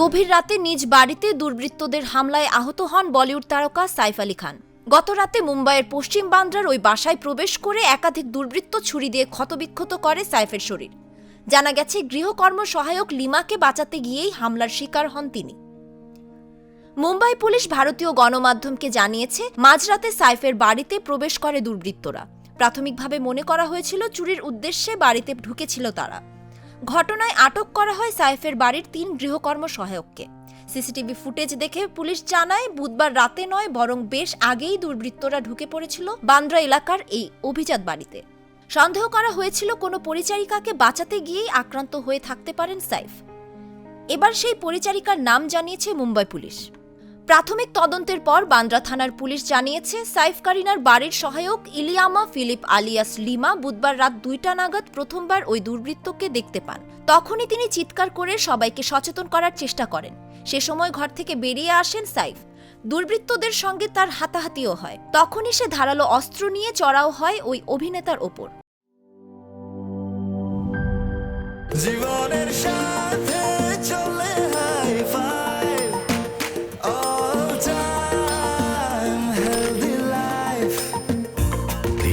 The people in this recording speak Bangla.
গভীর রাতে নিজ বাড়িতে দুর্বৃত্তদের হামলায় আহত হন বলিউড তারকা সাইফ আলী খান। গত রাতে মুম্বাইয়ের পশ্চিম বান্দ্রার ওই বাসায় প্রবেশ করে একাধিক দুর্বৃত্ত ছুরি দিয়ে ক্ষতবিক্ষত করে সাইফের শরীর। জানা গেছে, গৃহকর্ম সহায়ক লিমাকে বাঁচাতে গিয়েই হামলার শিকার হন তিনি। মুম্বাই পুলিশ ভারতীয় গণমাধ্যমকে জানিয়েছে, মাঝরাতে সাইফের বাড়িতে প্রবেশ করে দুর্বৃত্তরা। প্রাথমিকভাবে মনে করা হয়েছিল, চুরির উদ্দেশ্যে বাড়িতে ঢুকেছিল তারা। ঘটনায় আটক করা হয় সাইফের বাড়ির তিন গৃহকর্ম সহায়ককে। সিসিটিভি ফুটেজ দেখে পুলিশ জানায়, বুধবার রাতে নয়, বরং বেশ আগেই দুর্বৃত্তরা ঢুকে পড়েছিল বান্দ্রা এলাকার এই অভিজাত বাড়িতে। সন্দেহ করা হয়েছিল কোনো পরিচারিকাকে বাঁচাতে গিয়েই আক্রান্ত হয়ে থাকতে পারেন সাইফ। এবার সেই পরিচারিকার নাম জানিয়েছে মুম্বাই পুলিশ। প্রাথমিক তদন্তের পর বান্দ্রা থানার পুলিশ জানিয়েছে সাইফ কারিনার বাড়ির সহায়ক ইলিয়ামা ফিলিপ আলিয়াস লিমা বুধবার রাত দুইটা নাগাদ প্রথমবার ওই দুর্বৃত্তকে দেখতে পান। তখনই তিনি চিৎকার করে সবাইকে সচেতন করার চেষ্টা করেন। সে সময় ঘর থেকে বেরিয়ে আসেন সাইফ। দুর্বৃত্তদের সঙ্গে তার হাতাহাতিও হয়। তখনই সে ধারালো অস্ত্র নিয়ে চড়াও হয় ওই অভিনেতার ওপর। জীবনের সাথে